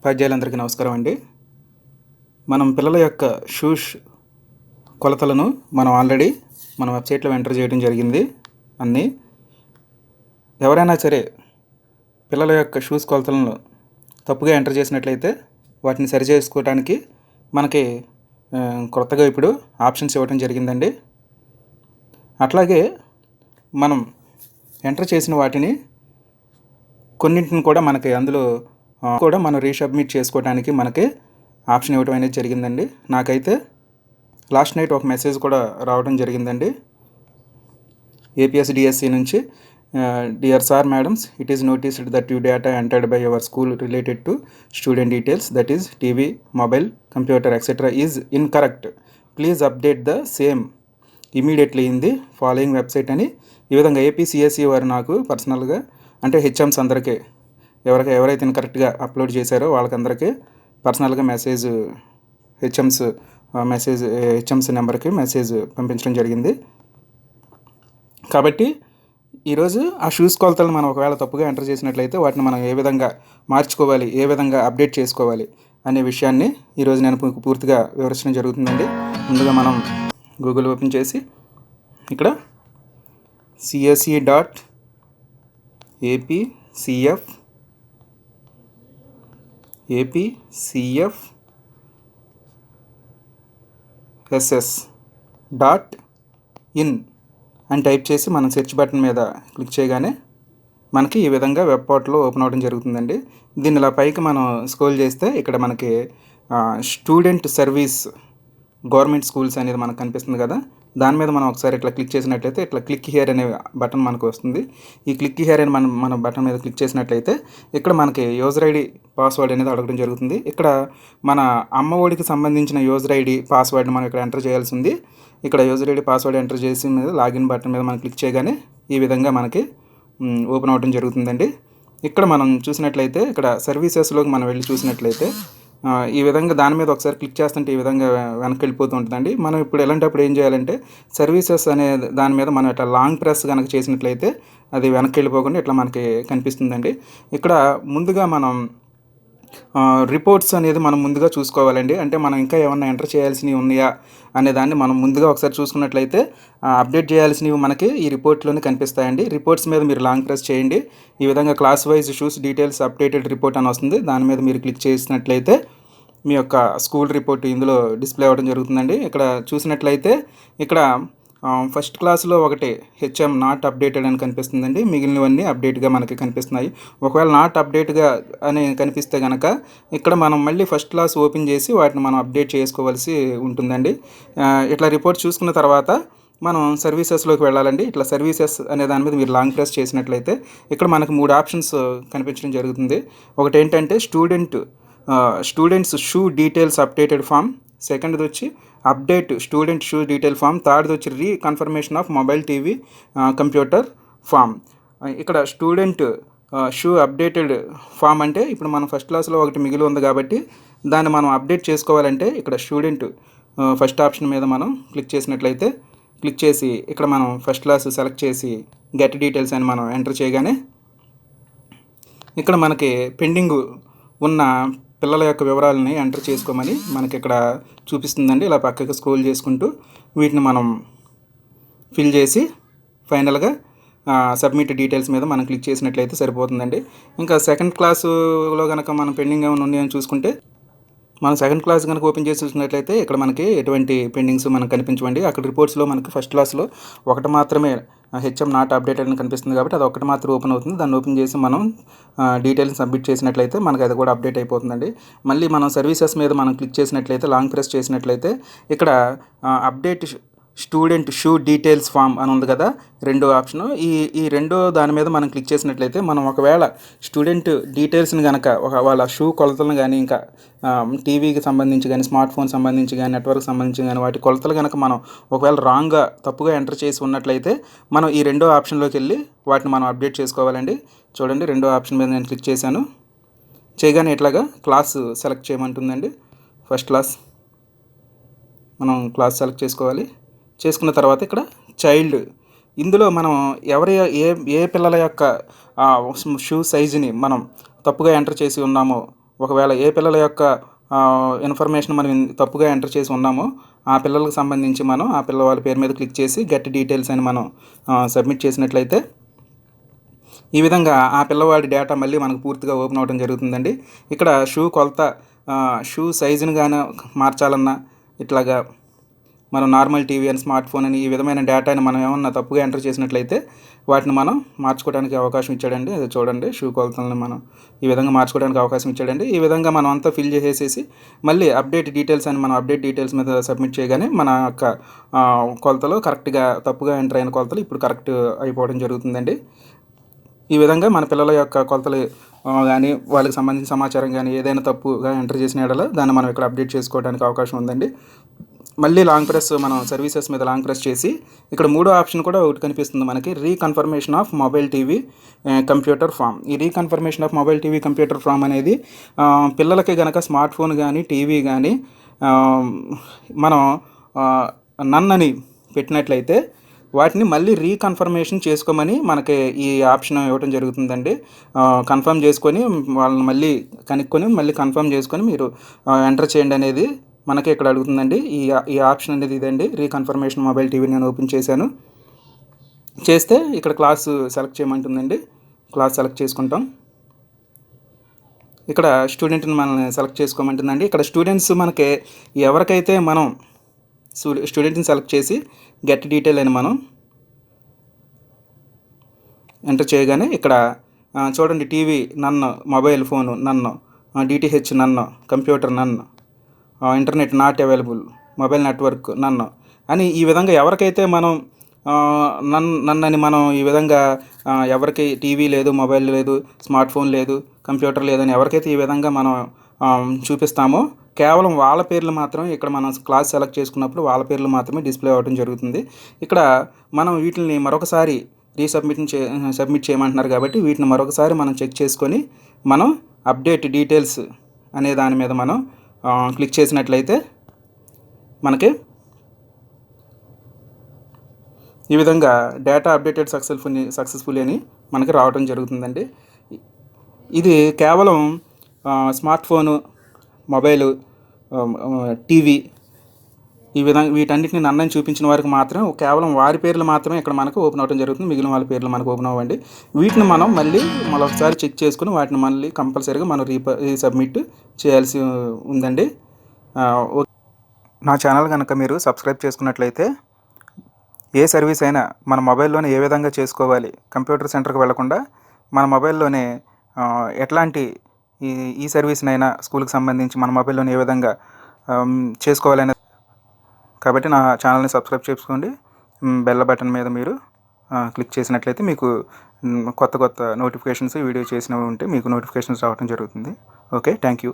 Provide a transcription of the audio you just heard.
ఉపాధ్యాయులందరికీ నమస్కారం అండి. మనం పిల్లల యొక్క షూస్ కొలతలను మనం ఆల్రెడీ మన వెబ్సైట్లో ఎంటర్ చేయడం జరిగింది అన్నీ. ఎవరైనా సరే పిల్లల యొక్క షూస్ కొలతలను తప్పుగా ఎంటర్ చేసినట్లయితే వాటిని సరి చేసుకోవడానికి మనకి కొత్తగా ఇప్పుడు ఆప్షన్స్ ఇవ్వడం జరిగిందండి. అట్లాగే మనం ఎంటర్ చేసిన వాటిని కొన్నింటిని కూడా మనకి అందులో కూడా మనం రీసబ్మిట్ చేసుకోవడానికి మనకి ఆప్షన్ ఇవ్వడం అనేది జరిగిందండి. నాకైతే లాస్ట్ నైట్ ఒక మెసేజ్ కూడా రావడం జరిగిందండి. ఏపీఎస్ డిఎస్సి నుంచి dear sir madams it is noticed that you data entered by your school related to student details that is TV mobile computer etcetera is incorrect please update the same immediately in the following website అని ఈ విధంగా ఏపీసీఎస్సి వారు నాకు పర్సనల్గా అంటే HMs అందరికీ ఎవరికి ఎవరైతే కరెక్ట్గా అప్లోడ్ చేశారో వాళ్ళకందరికీ పర్సనల్గా మెసేజ్ హెచ్ఎమ్స్ మెసేజ్ హెచ్ఎమ్స్ నెంబర్కి మెసేజ్ పంపించడం జరిగింది. కాబట్టి ఈరోజు ఆ షూస్ కొలతలను మనం ఒకవేళ తప్పుగా ఎంటర్ చేసినట్లయితే వాటిని మనం ఏ విధంగా మార్చుకోవాలి ఏ విధంగా అప్డేట్ చేసుకోవాలి అనే విషయాన్ని ఈరోజు నేను పూర్తిగా వివరించడం జరుగుతుందండి. ముందుగా మనం గూగుల్ ఓపెన్ చేసి ఇక్కడ CSE dot AP CF SS dot in అని టైప్ చేసి మనం సెర్చ్ బటన్ మీద క్లిక్ చేయగానే మనకి ఈ విధంగా వెబ్ పోర్టల్ ఓపెన్ అవ్వడం జరుగుతుందండి. దీన్ని ఇలా పైకి మనం స్క్రోల్ చేస్తే ఇక్కడ మనకి స్టూడెంట్ సర్వీస్ గవర్నమెంట్ స్కూల్స్ అనేది మనకు కనిపిస్తుంది కదా. దాని మీద మనం ఒకసారి ఇట్లా క్లిక్ చేసినట్లయితే ఇట్లా క్లిక్ హియర్ అనే బటన్ మనకు వస్తుంది. ఈ క్లిక్ హియర్ అని మనం మన బటన్ మీద క్లిక్ చేసినట్లయితే ఇక్కడ మనకి యూజర్ ఐడి పాస్వర్డ్ అనేది అడగడం జరుగుతుంది. ఇక్కడ మన అమ్మ ఒడికి సంబంధించిన యూజర్ ఐడి పాస్వర్డ్ మనం ఇక్కడ ఎంటర్ చేయాల్సి ఉంది. ఇక్కడ యూజర్ ఐడి పాస్వర్డ్ ఎంటర్ చేసి మీద లాగిన్ బటన్ మీద మనం క్లిక్ చేయగానే ఈ విధంగా మనకి ఓపెన్ అవ్వడం జరుగుతుందండి. ఇక్కడ మనం చూసినట్లయితే ఇక్కడ సర్వీసెస్లోకి మనం వెళ్ళి చూసినట్లయితే ఈ విధంగా దాని మీద ఒకసారి క్లిక్ చేస్తుంటే ఈ విధంగా వెనక్కి వెళ్ళిపోతూ ఉంటుందండి. మనం ఇప్పుడు ఎలాంటప్పుడు ఏం చేయాలంటే సర్వీసెస్ అనే దాని మీద మనం ఇట్లా లాంగ్ ప్రెస్ కనుక చేసినట్లయితే అది వెనక్కి వెళ్ళిపోకుండా ఇట్లా మనకి కనిపిస్తుందండి. ఇక్కడ ముందుగా మనం రిపోర్ట్స్ అనేది మనం ముందుగా చూసుకోవాలండి. అంటే మనం ఇంకా ఏమన్నా ఎంటర్ చేయాల్సినవి ఉన్నాయా అనే దాన్ని మనం ముందుగా ఒకసారి చూసుకున్నట్లయితే అప్డేట్ చేయాల్సినవి మనకి ఈ రిపోర్ట్లోనే కనిపిస్తాయండి. రిపోర్ట్స్ మీద మీరు లాంగ్ ప్రెస్ చేయండి. ఈ విధంగా class wise shoes details updated report అని వస్తుంది. దాని మీద మీరు క్లిక్ చేసినట్లయితే మీ యొక్క స్కూల్ రిపోర్ట్ ఇందులో డిస్ప్లే అవ్వడం జరుగుతుందండి. ఇక్కడ చూసినట్లయితే ఇక్కడ ఫస్ట్ క్లాస్లో ఒకటి హెచ్ఎం నాట్ అప్డేటెడ్ అని కనిపిస్తుందండి. మిగిలినవన్నీ అప్డేట్గా మనకి కనిపిస్తున్నాయి. ఒకవేళ నాట్ అప్డేట్గా అని కనిపిస్తే కనుక ఇక్కడ మనం మళ్ళీ ఫస్ట్ క్లాస్ ఓపెన్ చేసి వాటిని మనం అప్డేట్ చేసుకోవాల్సి ఉంటుందండి. ఇట్లా రిపోర్ట్ చూసుకున్న తర్వాత మనం సర్వీసెస్లోకి వెళ్ళాలండి. ఇట్లా సర్వీసెస్ అనే దాని మీద మీరు లాంగ్ ప్రెస్ చేసినట్లయితే ఇక్కడ మనకు మూడు ఆప్షన్స్ కనిపించడం జరుగుతుంది. ఒకటి ఏంటంటే student students shoe details updated form సెకండ్ది వచ్చి update student shoe detail form. థర్డ్ది వచ్చి reconfirmation of mobile TV computer form. ఇక్కడ స్టూడెంట్ షూ అప్డేటెడ్ ఫామ్ అంటే ఇప్పుడు మనం ఫస్ట్ క్లాస్లో ఒకటి మిగిలి ఉంది కాబట్టి దాన్ని మనం అప్డేట్ చేసుకోవాలంటే ఇక్కడ స్టూడెంట్ ఫస్ట్ ఆప్షన్ మీద మనం క్లిక్ చేసినట్లయితే క్లిక్ చేసి ఇక్కడ మనం ఫస్ట్ క్లాస్ సెలెక్ట్ చేసి గెట్ డీటెయిల్స్ అని మనం ఎంటర్ చేయగానే ఇక్కడ మనకి పెండింగ్ ఉన్న పిల్లల యొక్క వివరాలని ఎంటర్ చేసుకోమని మనకి ఇక్కడ చూపిస్తుందండి. ఇలా పక్కకి స్క్రోల్ చేసుకుంటూ వీటిని మనం ఫిల్ చేసి ఫైనల్గా సబ్మిట్ డీటెయిల్స్ మీద మనం క్లిక్ చేసినట్లయితే సరిపోతుందండి. ఇంకా సెకండ్ క్లాసులో కనుక మనం పెండింగ్ ఏమైనా ఉన్నాయని చూసుకుంటే మనం సెకండ్ క్లాస్ కనుక ఓపెన్ చేసి చూసినట్లయితే ఇక్కడ మనకి ఎటువంటి పెండింగ్స్ మనకు కనిపించవండి. అక్కడ రిపోర్ట్స్లో మనకి ఫస్ట్ క్లాస్లో ఒకటి మాత్రమే హెచ్ఎం నాట్ అప్డేట్ అని కనిపిస్తుంది కాబట్టి అది ఒకటి మాత్రం ఓపెన్ అవుతుంది. దాన్ని ఓపెన్ చేసి మనం డీటెయిల్స్ సబ్మిట్ చేసినట్లయితే మనకి అది కూడా అప్డేట్ అయిపోతుందండి. మళ్ళీ మనం సర్వీసెస్ మీద మనం క్లిక్ చేసినట్లయితే లాంగ్ ప్రెస్ చేసినట్లయితే ఇక్కడ update student shoe details form అని ఉంది కదా రెండో ఆప్షను. ఈ ఈ రెండో దాని మీద మనం క్లిక్ చేసినట్లయితే మనం ఒకవేళ స్టూడెంట్ డీటెయిల్స్ని కనుక ఒక వాళ్ళ షూ కొలతలను కానీ ఇంకా టీవీకి సంబంధించి కానీ స్మార్ట్ ఫోన్ సంబంధించి కానీ నెట్వర్క్ సంబంధించి కానీ వాటి కొలతలు కనుక మనం ఒకవేళ రాంగ్గా తప్పుగా ఎంటర్ చేసి ఉన్నట్లయితే మనం ఈ రెండో ఆప్షన్లోకి వెళ్ళి వాటిని మనం అప్డేట్ చేసుకోవాలండి. చూడండి రెండో ఆప్షన్ మీద నేను క్లిక్ చేశాను. చేయగానే ఇట్లాగా క్లాస్ సెలెక్ట్ చేయమంటుందండి. First class. మనం క్లాస్ సెలెక్ట్ చేసుకోవాలి. చేసుకున్న తర్వాత ఇక్కడ చైల్డ్. ఇందులో మనం ఎవరి ఏ ఏ పిల్లల యొక్క షూ సైజుని మనం తప్పుగా ఎంటర్ చేసి ఉన్నామో ఒకవేళ ఏ పిల్లల యొక్క ఇన్ఫర్మేషన్ మనం తప్పుగా ఎంటర్ చేసి ఉన్నామో ఆ పిల్లలకు సంబంధించి మనం ఆ పిల్లవాళ్ళ పేరు మీద క్లిక్ చేసి గట్టి డీటెయిల్స్ అని మనం సబ్మిట్ చేసినట్లయితే ఈ విధంగా ఆ పిల్లవాడి డేటా మళ్ళీ మనకు పూర్తిగా ఓపెన్ అవ్వడం జరుగుతుందండి. ఇక్కడ షూ కొలత షూ సైజును కానీ మార్చాలన్నా ఇట్లాగా మనం నార్మల్ టీవీ అని స్మార్ట్ ఫోన్ అని ఈ విధమైన డేటాని మనం ఏమన్నా తప్పుగా ఎంటర్ చేసినట్లయితే వాటిని మనం మార్చుకోవడానికి అవకాశం ఇచ్చాడండి. అది చూడండి. షూ కొలతలను మనం ఈ విధంగా మార్చుకోవడానికి అవకాశం ఇచ్చాడండి. ఈ విధంగా మనం అంతా ఫిల్ చేసేసి మళ్ళీ అప్డేట్ డీటెయిల్స్ అని మనం అప్డేట్ డీటెయిల్స్ మీద సబ్మిట్ చేయగానే మన యొక్క కొలతలు కరెక్ట్గా తప్పుగా ఎంటర్ అయిన కొలతలు ఇప్పుడు కరెక్ట్ అయిపోవడం జరుగుతుందండి. ఈ విధంగా మన పిల్లల యొక్క కొలతలు కానీ వాళ్ళకి సంబంధించిన సమాచారం కానీ ఏదైనా తప్పుగా ఎంటర్ చేసిన ఎడల దాన్ని మనం ఇక్కడ అప్డేట్ చేసుకోవడానికి అవకాశం ఉందండి. మళ్ళీ లాంగ్ ప్రెస్ మనం సర్వీసెస్ మీద లాంగ్ ప్రెస్ చేసి ఇక్కడ మూడో ఆప్షన్ కూడా ఒకటి కనిపిస్తుంది మనకి reconfirmation of mobile TV computer form ఈ reconfirmation of mobile TV computer form అనేది పిల్లలకి కనుక స్మార్ట్ ఫోన్ కానీ టీవీ కానీ మనం నన్నని పెట్టినట్లయితే వాటిని మళ్ళీ రీకన్ఫర్మేషన్ చేసుకోమని మనకి ఈ ఆప్షన్ ఇవ్వడం జరుగుతుందండి. కన్ఫర్మ్ చేసుకొని వాళ్ళని మళ్ళీ కనుక్కొని మళ్ళీ కన్ఫర్మ్ చేసుకొని మీరు ఎంటర్ చేయండి అనేది మనకి ఇక్కడ అడుగుతుందండి. ఈ ఈ ఆప్షన్ అనేది ఇదండి. రీకన్ఫర్మేషన్ మొబైల్ టీవీ నేను ఓపెన్ చేశాను. చేస్తే ఇక్కడ క్లాస్ సెలెక్ట్ చేయమంటుందండి. క్లాస్ సెలెక్ట్ చేసుకుంటాం. ఇక్కడ స్టూడెంట్ని మనల్ని సెలెక్ట్ చేసుకోమంటుందండి. ఇక్కడ స్టూడెంట్స్ మనకి ఎవరికైతే మనం స్టూడెంట్ని సెలెక్ట్ చేసి గెట్ డీటెయిల్ అని మనం ఎంటర్ చేయగానే ఇక్కడ చూడండి TV none mobile phone none DTH none computer none internet not available mobile network none. అని ఈ విధంగా ఎవరికైతే మనం నన్ను నన్నని మనం ఈ విధంగా ఎవరికి టీవీ లేదు మొబైల్ లేదు స్మార్ట్ ఫోన్ లేదు కంప్యూటర్ లేదని ఎవరికైతే ఈ విధంగా మనం చూపిస్తామో కేవలం వాళ్ళ పేర్లు మాత్రం ఇక్కడ మనం క్లాస్ సెలెక్ట్ చేసుకున్నప్పుడు వాళ్ళ పేర్లు మాత్రమే డిస్ప్లే అవ్వడం జరుగుతుంది. ఇక్కడ మనం వీటిని మరొకసారి రీసబ్మిట్ చే సబ్మిట్ చేయమంటున్నారు కాబట్టి వీటిని మరొకసారి మనం చెక్ చేసుకొని మనం అప్డేట్ డీటెయిల్స్ అనే దాని మీద మనం క్లిక్ చేసినట్లయితే మనకి ఈ విధంగా డేటా అప్డేటెడ్ సక్సెస్ఫుల్ సక్సెస్ఫుల్ అని మనకి రావడం జరుగుతుందండి. ఇది కేవలం స్మార్ట్ ఫోను మొబైలు టీవీ ఈ విధంగా వీటన్నిటిని నన్నని చూపించిన వారికి మాత్రం కేవలం వారి పేర్లు మాత్రమే ఇక్కడ మనకు ఓపెన్ అవ్వడం జరుగుతుంది. మిగిలిన వాళ్ళ పేర్లు మనకు ఓపెన్ అవ్వండి. వీటిని మనం మళ్ళీ మరొకసారి చెక్ చేసుకుని వాటిని మళ్ళీ కంపల్సరీగా మనం రీప సబ్మిట్ చేయాల్సి ఉందండి. నా ఛానల్ కనుక మీరు సబ్స్క్రైబ్ చేసుకున్నట్లయితే ఏ సర్వీస్ అయినా మన మొబైల్లోనే ఏ విధంగా చేసుకోవాలి కంప్యూటర్ సెంటర్కి వెళ్ళకుండా మన మొబైల్లోనే ఎట్లాంటి ఈ ఈ సర్వీస్నైనా స్కూల్కి సంబంధించి మన మొబైల్లోనే ఏ విధంగా చేసుకోవాలనే కాబట్టి నా ఛానల్ని సబ్స్క్రైబ్ చేసుకోండి. బెల్ల బటన్ మీద మీరు క్లిక్ చేసినట్లయితే మీకు కొత్త కొత్త నోటిఫికేషన్స్ వీడియో చేసినవి ఉంటే మీకు నోటిఫికేషన్స్ రావడం జరుగుతుంది. Okay thank you.